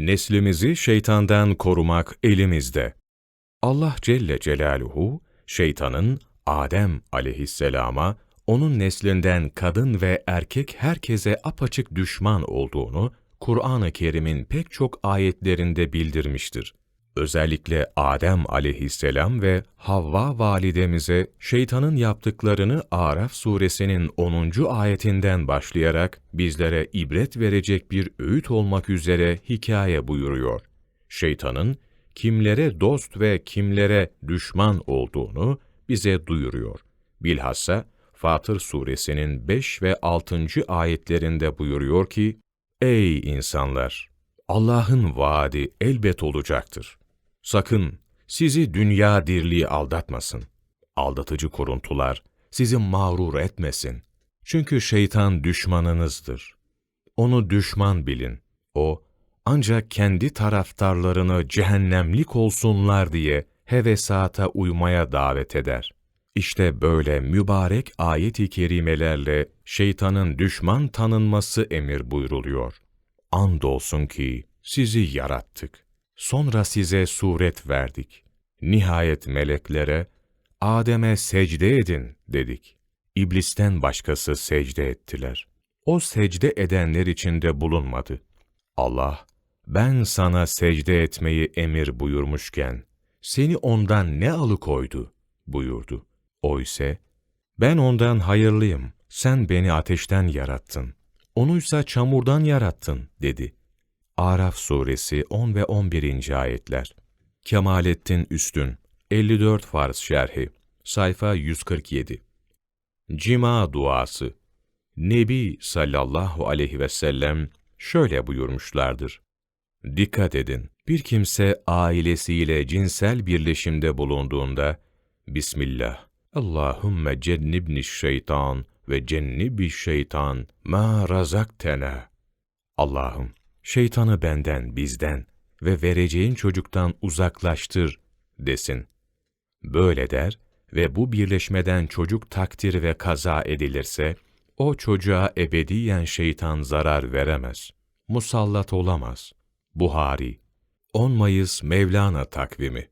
Neslimizi şeytandan korumak elimizde. Allah Celle Celaluhu, şeytanın Adem aleyhisselama, onun neslinden kadın ve erkek herkese apaçık düşman olduğunu, Kur'an-ı Kerim'in pek çok ayetlerinde bildirmiştir. Özellikle Adem aleyhisselam ve Havva validemize şeytanın yaptıklarını Araf suresinin 10. ayetinden başlayarak bizlere ibret verecek bir öğüt olmak üzere hikaye buyuruyor. Şeytanın kimlere dost ve kimlere düşman olduğunu bize duyuruyor. Bilhassa Fatır suresinin 5 ve 6. ayetlerinde buyuruyor ki, Ey insanlar! Allah'ın vaadi elbet olacaktır. Sakın sizi dünya dirliği aldatmasın. Aldatıcı kuruntular sizi mağrur etmesin. Çünkü şeytan düşmanınızdır. Onu düşman bilin. O, ancak kendi taraftarlarını cehennemlik olsunlar diye hevesata uymaya davet eder. İşte böyle mübarek ayet-i kerimelerle şeytanın düşman tanınması emir buyruluyor. Andolsun ki sizi yarattık. Sonra size suret verdik. Nihayet meleklere, Adem'e secde edin dedik. İblisten başkası secde ettiler. O secde edenler içinde bulunmadı. Allah, ben sana secde etmeyi emir buyurmuşken, seni ondan ne alıkoydu buyurdu. O ise, ben ondan hayırlıyım, sen beni ateşten yarattın, onuysa çamurdan yarattın dedi. Araf suresi 10 ve 11. ayetler. Kemalettin Üstün 54 farz şerhi sayfa 147. Cima duası. Nebi sallallahu aleyhi ve sellem şöyle buyurmuşlardır. Dikkat edin, bir kimse ailesiyle cinsel birleşimde bulunduğunda, Bismillah, Allahümme cennibni şeytan ve cennibi şeytan ma razaktena. Allah'ım, şeytanı benden, bizden ve vereceğin çocuktan uzaklaştır desin. Böyle der ve bu birleşmeden çocuk takdir ve kaza edilirse, o çocuğa ebediyen şeytan zarar veremez, musallat olamaz. Buhari 10 Mayıs Mevlana takvimi